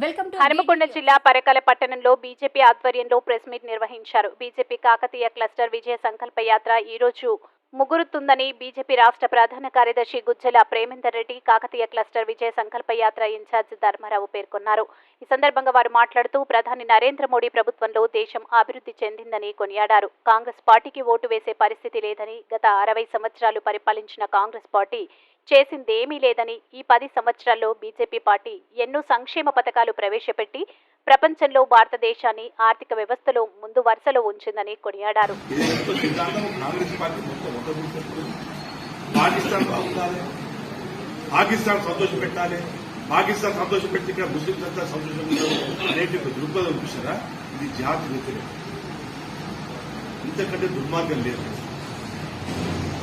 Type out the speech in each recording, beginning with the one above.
హనుమకొండ జిల్లా పరకాల పట్టణంలో బీజేపీ ఆధ్వర్యంలో ప్రెస్ మీట్ నిర్వహించారు. బీజేపీ కాకతీయ క్లస్టర్ విజయ సంకల్ప యాత్ర ఈ రోజు ముగురుతుందని బీజేపీ రాష్ట్ర ప్రధాన కార్యదర్శి గుజ్జల ప్రేమేందర్ రెడ్డి కాకతీయ క్లస్టర్ విజయ సంకల్ప యాత్ర ఇన్ఛార్జ్ ధర్మారావు పేర్కొన్నారు. ఈ సందర్భంగా వారు మాట్లాడుతూ ప్రధాని నరేంద్ర మోడీ ప్రభుత్వంలో దేశం అభివృద్ధి చెందిందని కొనియాడారు. కాంగ్రెస్ పార్టీకి ఓటు వేసే పరిస్థితి లేదని గత అరవై సంవత్సరాలు పరిపాలించిన కాంగ్రెస్ పార్టీ చేసిందేమీ లేదని ఈ పది సంవత్సరాల్లో బీజేపీ పార్టీ ఎన్నో సంక్షేమ పథకాలు ప్రవేశపెట్టి ప్రపంచంలో భారతదేశాన్ని ఆర్థిక వ్యవస్థలో ముందు వరుసలో ఉంచిందని కొనియాడారు. పాకిస్తాన్ బాగుండాలి. సంతోష పెట్టాలి. పాకిస్తాన్ సంతోష పెట్టి ఇక్కడ ముస్లింస్ అంతా సంతోషంగా అనేటి ఒక దృక్పథం చూసారా ఇది జాతి వ్యతిరేకం. ఇంతకంటే దుర్మార్గం లేదు.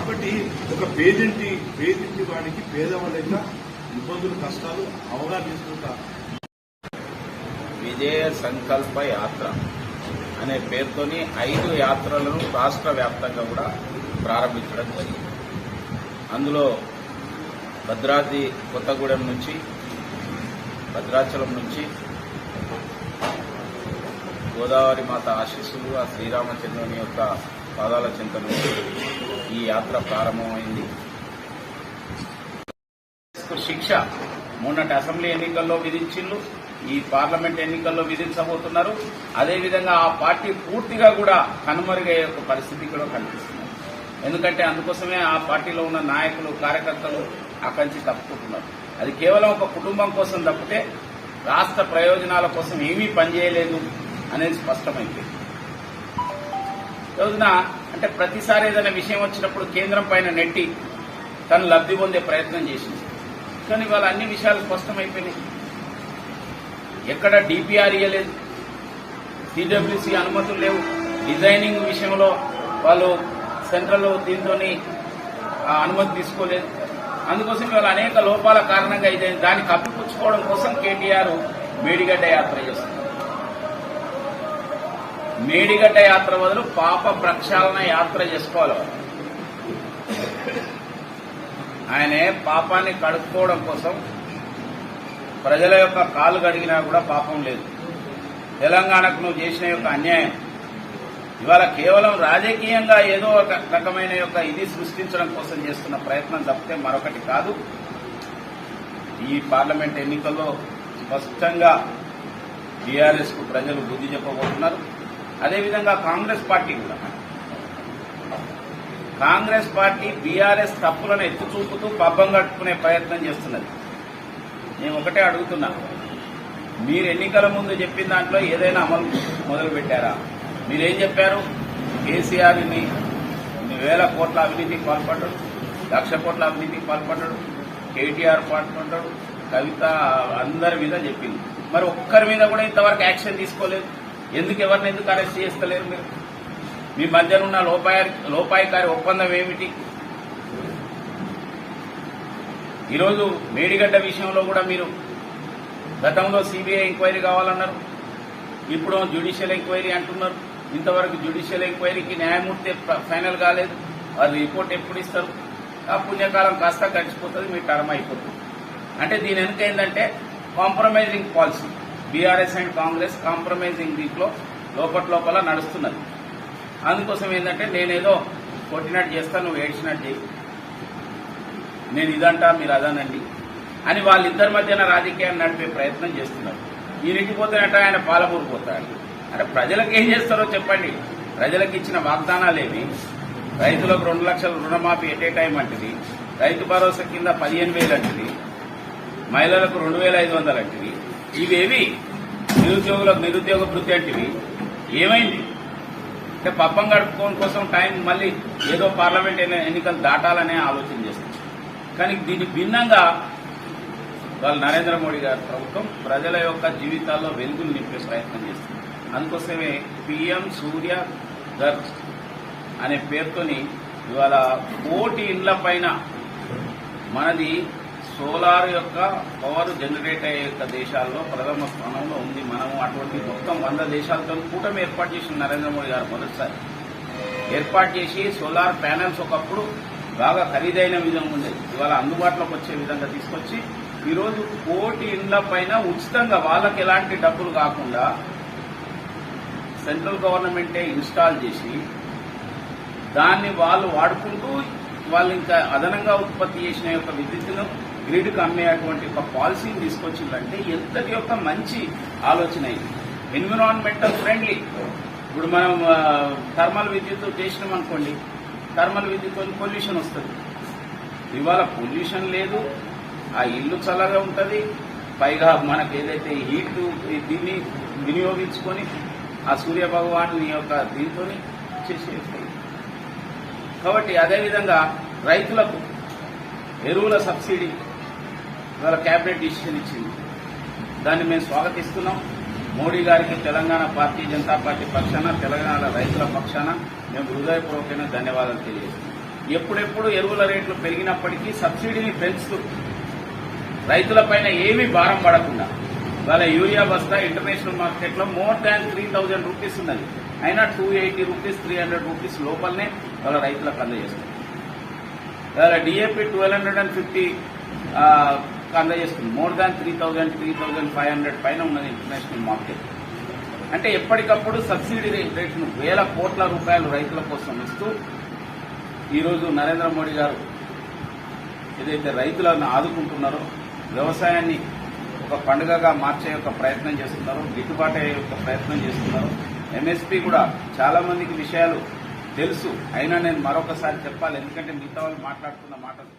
కాబట్టి ఒక పేదింటి పేదింటి వాడికి పేదవాళ్ళ యొక్క ఇబ్బందులు కష్టాలు అవగాహన తీసుకుంటారు విజయ సంకల్ప యాత్ర అనే పేరుతోని ఐదు యాత్రలను రాష్ట్ర వ్యాప్తంగా కూడా ప్రారంభించడం జరిగింది. అందులో భద్రాద్రి కొత్తగూడెం నుంచి భద్రాచలం నుంచి గోదావరి మాత ఆశీస్సులు ఆ శ్రీరామచంద్రుని యొక్క పాదాల చింతలు ఈ యాత్ర ప్రారంభమైంది. శిక్ష మొన్నటి అసెంబ్లీ ఎన్నికల్లో విధించిండ్రు. ఈ పార్లమెంట్ ఎన్నికల్లో విధించబోతున్నారు. అదేవిధంగా ఆ పార్టీ పూర్తిగా కూడా కనుమరుగయ్యే ఒక పరిస్థితి కూడా కనిపిస్తుంది. ఎందుకంటే అందుకోసమే ఆ పార్టీలో ఉన్న నాయకులు కార్యకర్తలు అక్కడి నుంచి తప్పుకుంటున్నారు. అది కేవలం ఒక కుటుంబం కోసం తప్పితే రాష్ట్ర ప్రయోజనాల కోసం ఏమీ పనిచేయలేదు అనేది స్పష్టమైంది. రోజున అంటే ప్రతిసారి ఏదైనా విషయం వచ్చినప్పుడు కేంద్రం పైన నెట్టి తను లబ్ధి పొందే ప్రయత్నం చేసింది. కానీ వాళ్ళ అన్ని విషయాలు స్పష్టమైపోయినాయి. ఎక్కడ డిపిఆర్ ఇవ్వలేదు సిడబ్ల్యూసి అనుమతులు లేవు. డిజైనింగ్ విషయంలో వాళ్ళు సెంట్రల్ దీంతో అనుమతి తీసుకోలేదు. అందుకోసం ఇవాళ అనేక లోపాల కారణంగా ఇదే దాన్ని కప్పిపుచ్చుకోవడం కోసం కేటీఆర్ మేడిగడ్డ యాత్ర చేస్తారు మేడిగడ్డ యాత్ర బదులు పాప ప్రక్షాళన యాత్ర చేసుకోవాలి ఆయనే పాపాన్ని కడుక్కోవడం కోసం ప్రజల యొక్క కాలు కడిగినా కూడా పాపం లేదు. తెలంగాణకు నువ్వు చేసిన యొక్క అన్యాయం. ఇవాళ కేవలం రాజకీయంగా ఏదో ఒక రకమైన యొక్క ఇది సృష్టించడం కోసం చేస్తున్న ప్రయత్నం తప్పితే మరొకటి కాదు. ఈ పార్లమెంట్ ఎన్నికల్లో స్పష్టంగా టీఆర్ఎస్కు ప్రజలు బుద్ధి చెప్పబోతున్నారు. అదేవిధంగా కాంగ్రెస్ పార్టీ కూడా. కాంగ్రెస్ పార్టీ బీఆర్ఎస్ తప్పులను ఎత్తి చూపుతూ పబ్బం కట్టుకునే ప్రయత్నం చేస్తున్నది. నేను ఒకటే అడుగుతున్నా. మీరు ఎన్నికల ముందు చెప్పిన దాంట్లో ఏదైనా అమలు మొదలుపెట్టారా మీరేం చెప్పారు? కేసీఆర్ని ఇన్ని వేల కోట్ల అవినీతికి పాల్పడ్డాడు లక్ష కోట్ల అవినీతికి పాల్పడ్డాడు కేటీఆర్ పాల్పడ్డాడు కవిత అందరి మీద చెప్పింది. మరి ఒక్కరి మీద కూడా ఇంతవరకు యాక్షన్ తీసుకోలేదు. ఎందుకు ఎవరిని ఎందుకు అరెస్ట్ చేస్తలేరు మీరు? మీ మధ్యన ఉన్న లోపాయ లోపాయకారి ఒప్పందం ఏమిటి? ఈరోజు మేడిగడ్డ విషయంలో కూడా మీరు గతంలో సిబిఐ ఎంక్వైరీ కావాలన్నారు. ఇప్పుడు జ్యుడిషియల్ ఎంక్వైరీ అంటున్నారు. ఇంతవరకు జ్యుడిషియల్ ఎంక్వైరీకి న్యాయమూర్తి ఫైనల్ కాలేదు. వాళ్ళు రిపోర్ట్ ఎప్పుడు ఇస్తారు? ఆ పుణ్యకాలం కాస్త గడిచిపోతుంది మీ టర్మ్ అయిపోతుంది. అంటే దీని వెనుక ఏంటంటే compromising policy BRS and Congress compromising దీంట్లో లోపల లోపల నడుస్తున్నది. అందుకోసం ఏంటంటే నేనేదో కొట్టినట్టు చేస్తా నువ్వు ఏడ్చినట్టు చేయి. నేను ఇదంటా మీరు అదానండి అని వాళ్ళిద్దరి మధ్యన రాజకీయాన్ని నడిపే ప్రయత్నం చేస్తున్నారు. ఈయనకి పోతానంట ఆయన పాలమూరు పోతాడు. అంటే ప్రజలకు ఏం చేస్తారో చెప్పండి. ప్రజలకు ఇచ్చిన వాగ్దానాలేవి రైతులకు రెండు లక్షల రుణమాఫీ ఎట్ ఏ టైం అంటది. రైతు భరోసా కింద పదిహేను వేలు అంటది. మహిళలకు రెండు వేల ఐదు వందలు అంటది. ఇవేవి? నిరుద్యోగులకు నిరుద్యోగ వృత్తి అంటివి. ఏమైంది? అంటే పప్పం గడుపుకోవడం కోసం టైం మళ్ళీ ఏదో పార్లమెంట్ ఎన్నికలు దాటాలనే ఆలోచన చేస్తుంది. కానీ దీనికి భిన్నంగా వాళ్ళు నరేంద్ర మోడీ గారి ప్రభుత్వం ప్రజల యొక్క జీవితాల్లో వెలుగులు నింపే ప్రయత్నం చేస్తుంది. అందుకోసమే పిఎం సూర్య గర్ అనే పేరుతోని ఇవాళ కోటి ఇండ్ల పైన మనది సోలార్ యొక్క పవర్ జనరేట్ అయ్యే యొక్క దేశాల్లో ప్రథమ స్థానంలో ఉంది. మనము అటువంటి మొత్తం వంద దేశాలతో కూటమి ఏర్పాటు చేసిన నరేంద్ర మోడీ గారు మొదటిసారి. ఏర్పాటు చేసి సోలార్ ప్యానెల్స్ ఒకప్పుడు బాగా ఖరీదైన విధంగా ఉండేది ఇవాళ అందుబాటులోకి వచ్చే విధంగా తీసుకొచ్చి ఈరోజు కోటి ఇండ్ల పైన ఉచితంగా వాళ్ళకి ఎలాంటి డబ్బులు కాకుండా సెంట్రల్ గవర్నమెంటే ఇన్స్టాల్ చేసి దాన్ని వాళ్ళు వాడుకుంటూ వాళ్ళు ఇంకా అదనంగా ఉత్పత్తి చేసిన యొక్క విద్యుత్తును గ్రిడ్కి అమ్మేటువంటి ఒక పాలసీని తీసుకొచ్చిందంటే ఎంతటి యొక్క మంచి ఆలోచన ఇది. ఎన్విరాన్మెంటల్ ఫ్రెండ్లీ ఇప్పుడు మనం థర్మల్ విద్యుత్ చేసినాం అనుకోండి థర్మల్ విద్యుత్ పొల్యూషన్ వస్తుంది. ఇవాళ పొల్యూషన్ లేదు ఆ ఇల్లు చల్లగా ఉంటుంది పైగా మనకు ఏదైతే హీట్ దీన్ని వినియోగించుకొని ఆ సూర్య భగవాను యొక్క దీంతో చేసేస్తాయి కాబట్టి అదేవిధంగా రైతులకు ఎరువుల సబ్సిడీ ఇవాళ కేబినెట్ డిసిషన్ ఇచ్చింది. దాన్ని మేము స్వాగతిస్తున్నాం. మోడీ గారికి తెలంగాణ భారతీయ జనతా పార్టీ పక్షాన తెలంగాణ రైతుల పక్షాన మేము హృదయపూర్వకమైన ధన్యవాదాలు తెలియజేస్తున్నాం. ఎప్పుడెప్పుడు ఎరువుల రేట్లు పెరిగినప్పటికీ సబ్సిడీని పెంచుతూ రైతులపైన ఏమీ భారం పడకుండా వాళ్ళ యూరియా బస్తా ఇంటర్నేషనల్ మార్కెట్లో more than three thousand rupees ఉన్నది. అయినా two eighty rupees three hundred rupees లోపలనే వాళ్ళ రైతులకు అందజేస్తుంది ఇవాళ DAP twelve hundred and fifty అందజేస్తుంది more than three thousand three thousand five hundred పైన ఉన్నది ఇంటర్నేషనల్ మార్కెట్ అంటే ఎప్పటికప్పుడు సబ్సిడీ రేట్ను వేల కోట్ల రూపాయలు రైతుల కోసం ఇస్తూ ఈరోజు నరేంద్ర మోడీ గారు ఏదైతే రైతులను ఆదుకుంటున్నారో వ్యవసాయాన్ని ఒక పండుగగా మార్చే యొక్క ప్రయత్నం చేస్తున్నారో గిట్టుబాటు అయ్యే యొక్క ప్రయత్నం చేస్తున్నారో ఎంఎస్పీ కూడా చాలా మందికి విషయాలు తెలుసు. అయినా నేను మరొకసారి చెప్పాలి ఎందుకంటే మిగతా వాళ్ళు మాట్లాడుతున్న మాటలు